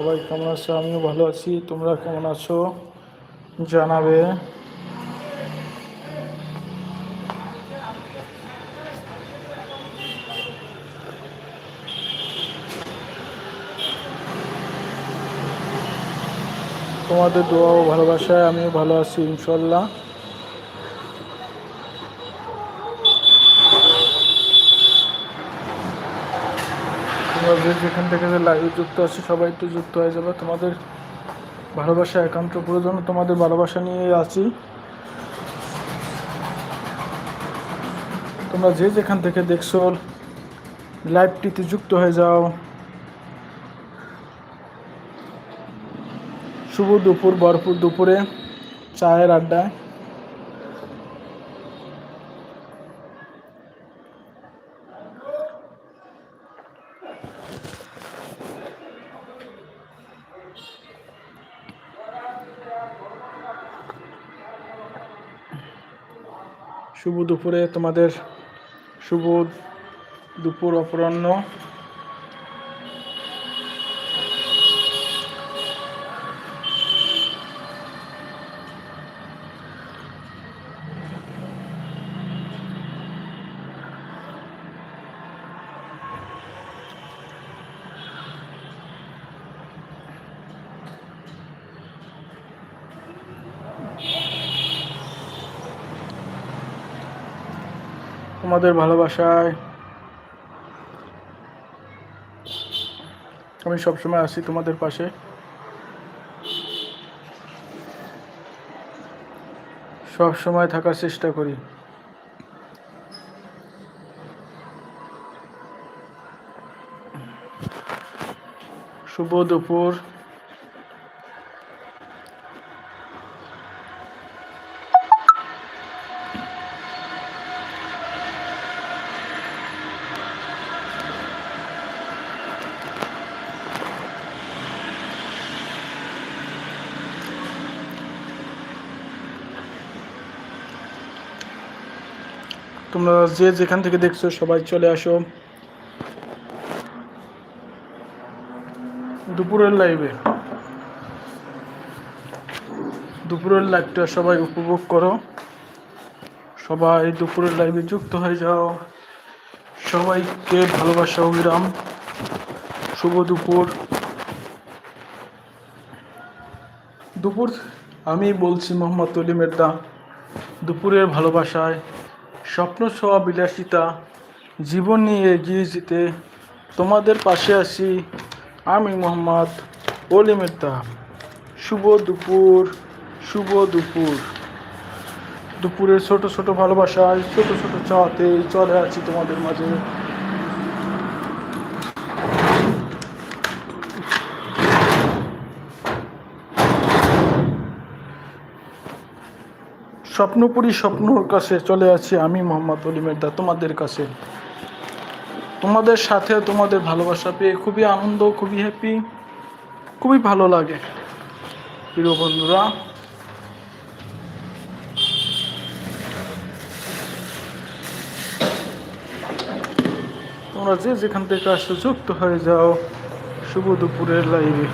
সবাই কেমন আছো? আমিও ভালো আছি। তোমরা কেমন আছো? জানাবে। তোমাদের দোয়া ও ভালোবাসায় আমিও ভালো আছি ইনশাল্লাহ তোমরা যে যেখান থেকে যে লাইভে যুক্ত আছো, সবাই একটু যুক্ত হয়ে যাবে। তোমাদের ভালোবাসা, একান্ত প্রয়োজন, তোমাদের ভালোবাসা নিয়ে আছি। তোমরা যে যেখান থেকে দেখছ লাইভটিতে যুক্ত হয়ে যাও। শুভ দুপুর, ভরপুর দুপুরে, চায়ের আড্ডায়। শুভ দুপুরে তোমাদের শুভ দুপুর অপরাহ্ন। তোমাদের ভালোবাসায়। আমি সবসময় আছি তোমাদের পাশে। সব সময় থাকার চেষ্টা করি। শুভ দুপুর। তোমরা যে যেখান থেকে দেখছ, সবাই চলে আসো। দুপুরের লাইভে দুপুরের লাইভটা সবাই উপভোগ করো। সবাই দুপুরের লাইভে যুক্ত হয়ে যাও। সবাইকে ভালোবাসা, অবিরাম। শুভ দুপুর। দুপুর, আমি বলছি মোহাম্মদ তলিমের দা। দুপুরের ভালোবাসায় স্বপ্ন ছোঁয়া বিলাসিতা, জীবন নিয়ে এগিয়ে যেতে তোমাদের পাশে আছি আমি মোহাম্মদ অলিমের দা শুভ দুপুর শুভ দুপুর। দুপুরের ছোট ছোট ভালোবাসায়, ছোট ছোট চাওয়াতে চলে আছি তোমাদের মাঝে। স্বপ্নপুরী স্বপ্নর কাছে চলে আছি আমি মোহাম্মদ অলিমের দা তোমাদের কাছে। তোমাদের সাথে তোমাদের ভালোবাসা পেয়ে খুবই আনন্দ, খুবই হ্যাপি খুবই ভালো লাগে। প্রিয় বন্ধুরা, তোমরা যে যেখান থেকে আসছো, যুক্ত হয়ে যাও। শুভ দুপুরের লাইভে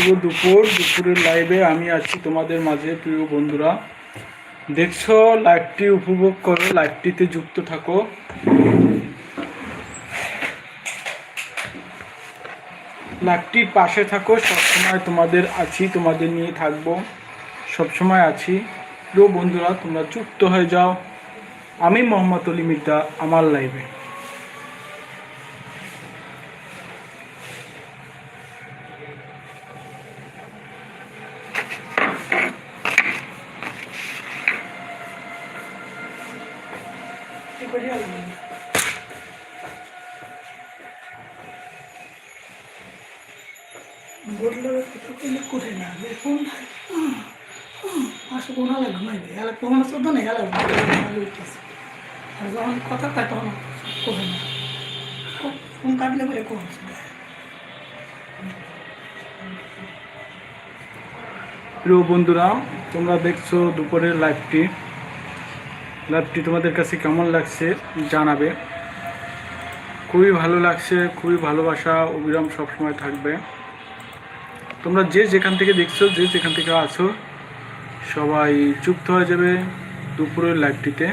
শুভ দুপুর। দুপুরের লাইভে আমি আছি তোমাদের মাঝে, প্রিয় বন্ধুরা। দেখছ লাইভটি উপভোগ করো লাইভটিতে যুক্ত থাকো। লাইভটির পাশে থাকো, সবসময় তোমাদের আছি, তোমাদের নিয়ে থাকব, সবসময় আছি। প্রিয় বন্ধুরা, তোমরা যুক্ত হয়ে যাও। আমি মোহাম্মদ অলি মির্জা, আমার লাইভে কখনো চোদ্দ নেই এলা আর যখন কথা কয় তখন কোথায় না? ফোন কাটলে পরে কোন প্রিয় বন্ধুরা, তোমরা দেখছ দুপুরের লাইভটি লাইভটি তোমাদের কাছে কেমন লাগছে জানাবে। খুবই ভালো লাগছে, খুবই ভালোবাসা, অবিরাম সবসময় থাকবে। তোমরা যে যেখান থেকে দেখছ, যে যেখান থেকে আছো সবাই যুক্ত হয়ে যাবে দুপুরের লাইভটিতে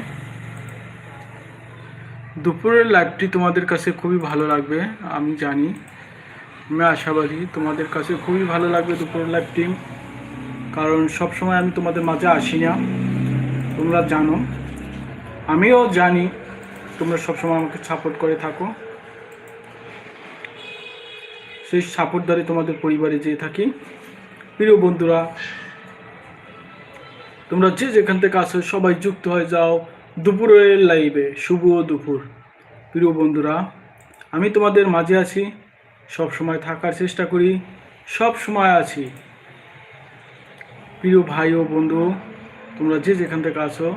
দুপুরের লাইভটি তোমাদের কাছে খুবই ভালো লাগবে, আমি জানি। আমি আশাবাদী, তোমাদের কাছে খুবই ভালো লাগবে দুপুরের লাইভটি কারণ সব সময় আমি তোমাদের মাঝে আসি না। তোমরা জানো। আমিও জানি তোমরা সবসময় আমাকে সাপোর্ট করে থাকো। সেই সাপোর্ট দ্বারে তোমাদের পরিবারে যেয়ে থাকি। প্রিয় বন্ধুরা তোমরা যে যেখান থেকে আসো সবাই যুক্ত হয়ে যাও দুপুরের লাইভে শুভ দুপুর। প্রিয় বন্ধুরা, আমি তোমাদের মাঝে আছি। সব সময় থাকার চেষ্টা করি, সব সময় আছি। প্রিয় ভাই ও বন্ধু, তোমরা যে যেখান থেকে আছো,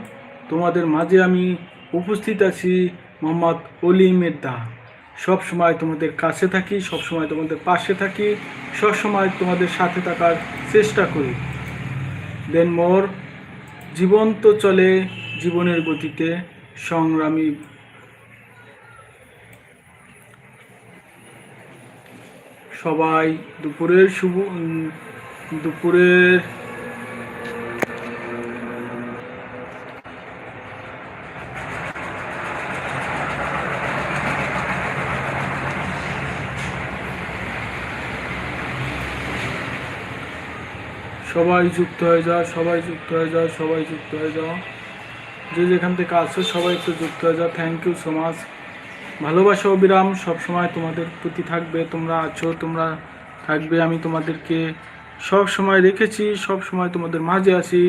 তোমাদের মাঝে আমি উপস্থিত আছি মোহাম্মদ অলিমের দা সব সময় তোমাদের কাছে থাকি, সব সময় তোমাদের পাশে থাকি, সব সময় তোমাদের সাথে থাকার চেষ্টা করি। দেন মোর জীবন তো চলে জীবনের গতিতে সংগ্রামী। সবাই দুপুরের শুভ দুপুরের সবাই যুক্ত হয়ে যাও, সবাই যুক্ত হয়ে যাও, সবাই যুক্ত হয়ে যাও। যে যেখান থেকে আসছো সবাই একটু যুক্ত হয়ে যাও। থ্যাংক ইউ সো মাচ ভালোবাসা অবিরাম সবসময় তোমাদের প্রতি থাকবে। তোমরা আছো, তোমরা থাকবে। আমি তোমাদেরকে সব সময় রেখেছি সব সময় তোমাদের মাঝে আছি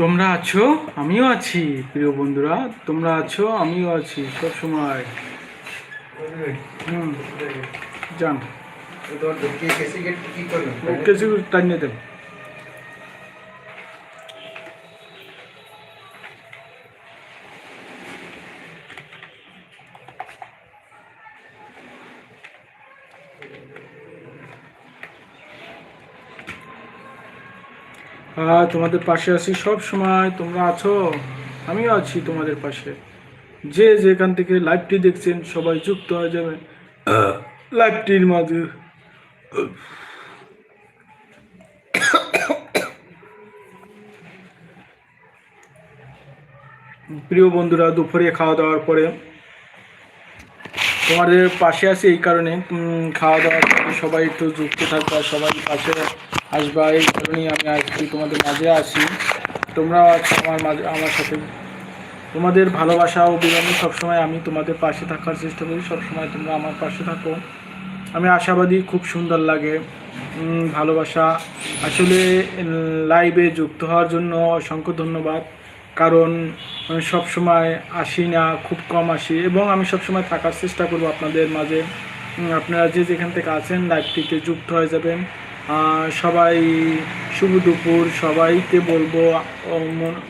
তোমরা আছো আমিও আছি প্রিয় বন্ধুরা তোমরা আছো আমিও আছি সব সময় হুম যান কিছু টানিয়ে দেব হ্যাঁ তোমাদের পাশে আছি সব সময়। তোমরা আছো? আমিও আছি তোমাদের পাশে। যে যেখান থেকে লাইভটি দেখছেন, সবাই যুক্ত হয়ে যাবে। লাইভটির মাঝে। প্রিয় বন্ধুরা, দুপুরে খাওয়া দাওয়ার পরে তোমাদের পাশে আছি এই কারণে। খাওয়া দাওয়ার সবাই একটু যুক্ত থাকবা, সবাই পাশে আসবা এই কারণেই আমি আজকে তোমাদের মাঝে আসি তোমরাও আছো আমার মাঝে, আমার সাথে। তোমাদের ভালোবাসা ও বিরামে সবসময় আমি তোমাদের পাশে থাকার চেষ্টা করি, সবসময় তোমরা আমার পাশে থাকো। আমি আশাবাদী খুব সুন্দর লাগে। ভালোবাসা আসলে লাইভে যুক্ত হওয়ার জন্য অসংখ্য ধন্যবাদ। কারণ আমি সবসময় আসি না, খুব কম আসি এবং আমি সবসময় থাকার চেষ্টা করব আপনাদের মাঝে। আপনারা যে যেখান থেকে আছেন, লাইভটিতে যুক্ত হয়ে যাবেন। সবাই শুভ দুপুর। সবাইকে বলব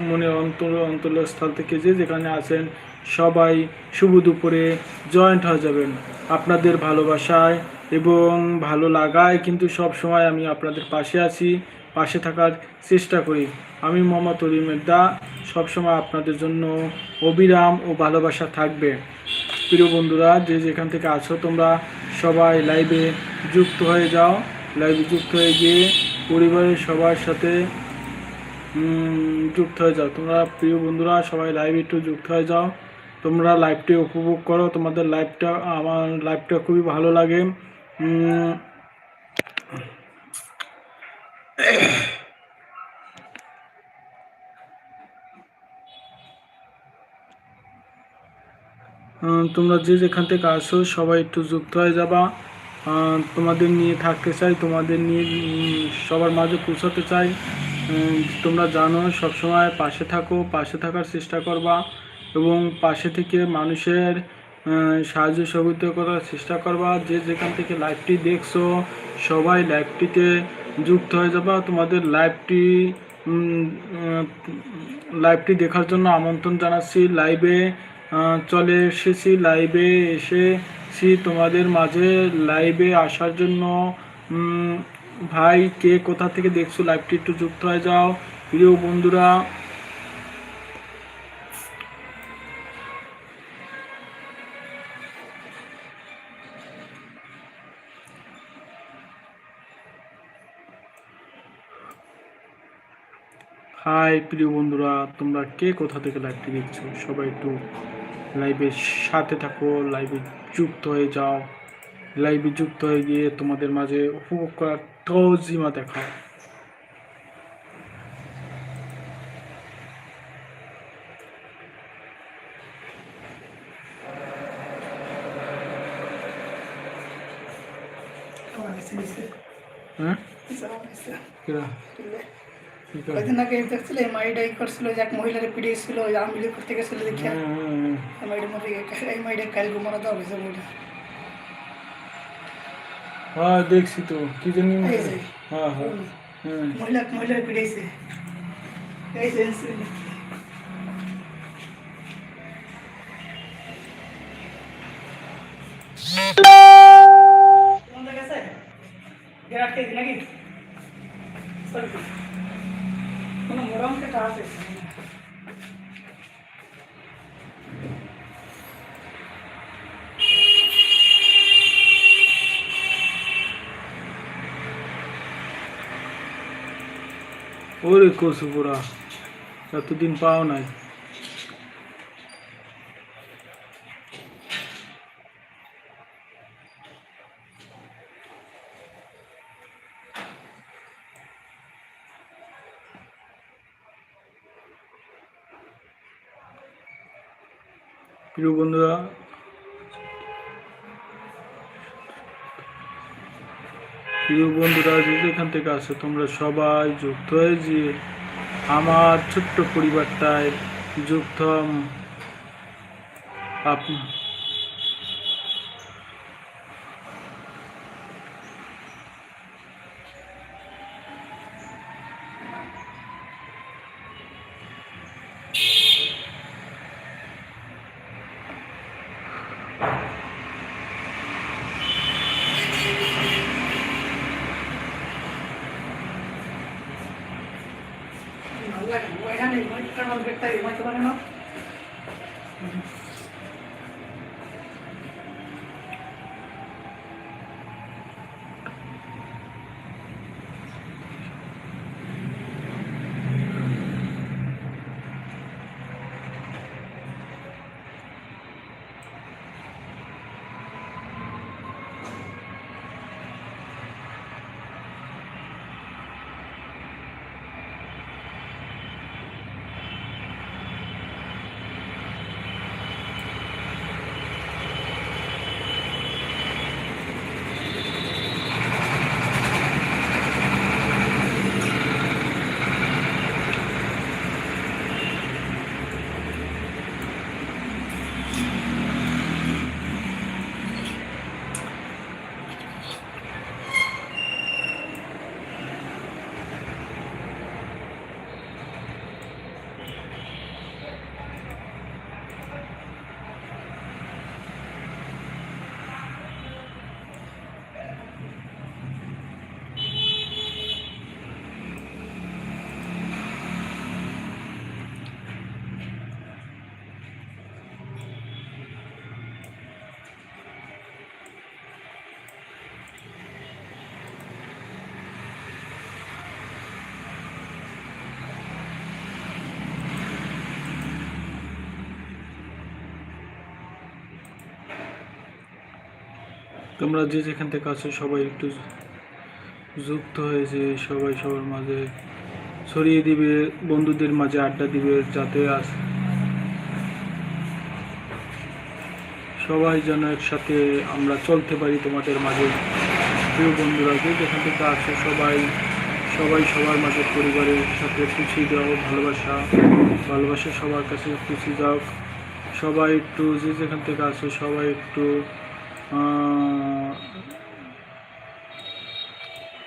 মন- অন্তর, অন্তরস্থল থেকে যে যেখানে আছেন, সবাই শুভ দুপুরে জয়েন্ট হয়ে যাবেন আপনাদের ভালোবাসায় এবং ভালো লাগায়। কিন্তু সব সময় আমি আপনাদের পাশে আছি, পাশে থাকার চেষ্টা করি। আমি মোহাম্মদ অলিমের দা সবসময় আপনাদের জন্য অবিরাম ও ভালোবাসা থাকবে। প্রিয় বন্ধুরা, যে যেখান থেকে আছো তোমরা সবাই লাইভে যুক্ত হয়ে যাও। লাইভে যুক্ত হয়ে গিয়ে পরিবারের সবার সাথে যুক্ত হয়ে যাও। তোমরা প্রিয় বন্ধুরা, সবাই লাইভে একটু যুক্ত হয়ে যাও। তোমরা লাইভটি উপভোগ করো। তোমাদের লাইভটা আমার লাইভটা খুবই ভালো লাগে। তোমরা যে যেখান থেকে আসো, সবাই একটু যুক্ত হয়ে যাবা। তোমাদের নিয়ে থাকতে চাই, তোমাদের নিয়ে সবার মাঝে পৌঁছাতে চাই। তোমরা জানো, সবসময় পাশে থাকো, পাশে থাকার চেষ্টা করবা এবং পাশে থেকে মানুষের সাহায্য সহযোগিতা করার চেষ্টা করবা। যে যেখান থেকে লাইভটি দেখছ, সবাই লাইভটিতে যুক্ত হয়ে যাবা। তোমাদের লাইভটি লাইভটি দেখার জন্য আমন্ত্রণ জানাচ্ছি। লাইভে চলে এসেছি। লাইভে এসেছি তোমাদের মাঝে লাইভে আসার জন্য ভাই কে কোথা থেকে দেখছ? লাইভটি একটু যুক্ত হয়ে যাও। প্রিয় বন্ধুরা হাই প্রিয় বন্ধুরা, তোমরা কে কোথা থেকে লাইভটি দেখছ? সবাই একটু লাইভের সাথে থাকো লাইভে যুক্ত হয়ে যাও। লাইভে যুক্ত হয়ে গিয়ে তোমাদের মাঝে উপভোগ করার তজিমা দেখাও। কাছে হ্যাঁ? কয়দিন আগে দেখছিলে মাইডাই করছিল যে এক মহিলারে পিটিয়েছিল ওই আওয়ামী লীগ করতে গেছিল দেখে হ্যাঁ, হ্যাঁ, হ্যাঁ। মাইডে মরে গেছে এই মাইডে কাল গুমারা দেওয়া হয়েছে মহিলা হ্যাঁ দেখছি তো কি জানি এই যে। হ্যাঁ হ্যাঁ হ্যাঁ মহিলা মহিলারে পিটিয়েছে এই যে এই যে। কোনটা গেছে? গেরাট ওরে কসুপুরা এতদিন পাও নাই। প্রিয় বন্ধুরা প্রিয় বন্ধুরা, যে যেখান থেকে আসো তোমরা সবাই যুক্ত হয়ে যে আমার ছোট্ট পরিবারটায় যুক্ত আপ- ভালো লাগে এখানে কারণ বেটটা ঘুমাইতে পারে না তোমরা যে যেখান থেকে আছো সবাই একটু যুক্ত হয়েছে সবাই সবার মাঝে ছড়িয়ে দিবে, বন্ধুদের মাঝে আড্ডা দিবে, যাতে আস সবাই যেন একসাথে আমরা চলতে পারি তোমাদের মাঝে। প্রিয় বন্ধুরা, যে যেখান থেকে আছো সবাই সবাই সবার মাঝে পরিবারের সাথে খুশি দাও ভালোবাসা ভালোবাসা সবার কাছে খুশি দাও সবাই একটু যে যেখান থেকে আছো সবাই একটু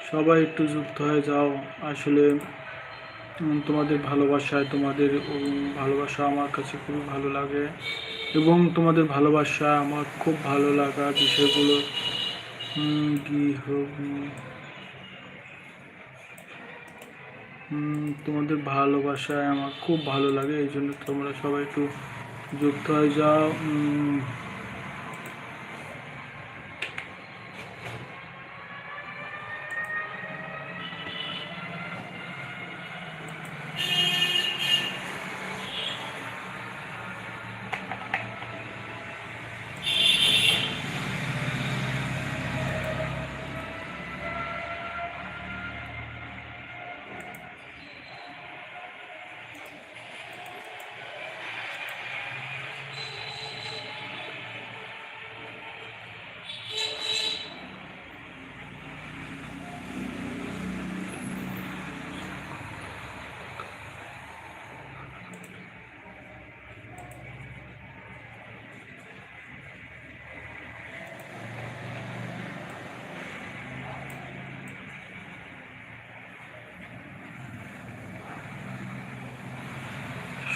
সবাই একটু যুক্ত হয়ে যাও। আসলে তোমাদের ভালোবাসায় তোমাদের ভালোবাসা আমার কাছে খুবই ভালো লাগে এবং তোমাদের ভালোবাসা আমার খুব ভালো লাগা বিষয়গুলো উম, তোমাদের ভালোবাসায় আমার খুব ভালো লাগে এই জন্য তোমরা সবাই একটু যুক্ত হয়ে যাও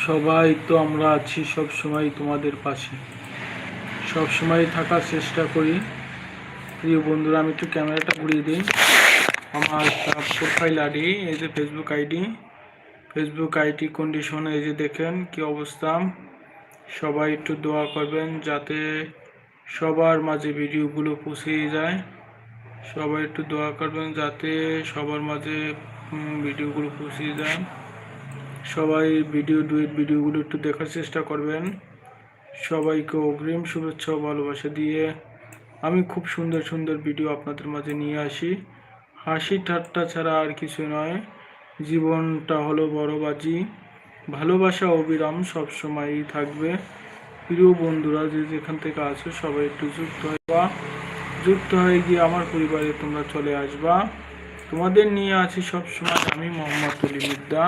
সবাই তো আমরা আছি, সব সময় তোমাদের পাশে। সব সময় থাকার চেষ্টা করি। প্রিয় বন্ধুরা, আমি একটু ক্যামেরাটা ঘুরিয়ে দিই। আমার প্রোফাইল আইডি, এই যে Facebook ID. Facebook ID condition এই যে দেখেন কি অবস্থা। সবাই একটু দোয়া করবেন যাতে সবার মাঝে ভিডিওগুলো পৌঁছে যায়। সবাই একটু দোয়া করবেন যাতে সবার মাঝে ভিডিওগুলো পৌঁছে যায়। সবাই ভিডিও ডুয়েট ভিডিওগুলো একটু দেখার চেষ্টা করবেন। সবাইকে অগ্রিম শুভেচ্ছা ও ভালোবাসা দিয়ে আমি খুব সুন্দর সুন্দর ভিডিও আপনাদের মাঝে নিয়ে আসি। হাসি ঠাট্টা ছাড়া আর কিছু নয়। জীবনটা হলো বড় বাজি। ভালোবাসা অবিরাম সবসময়ই থাকবে। প্রিয় বন্ধুরা, যে যেখান থেকে আছো সবাই একটু যুক্ত হয়ে যুক্ত হয়ে গিয়ে আমার পরিবারে তোমরা চলে আসবা। তোমাদের নিয়ে আছি সবসময় আমি মোহাম্মদ তলিমিদ্দা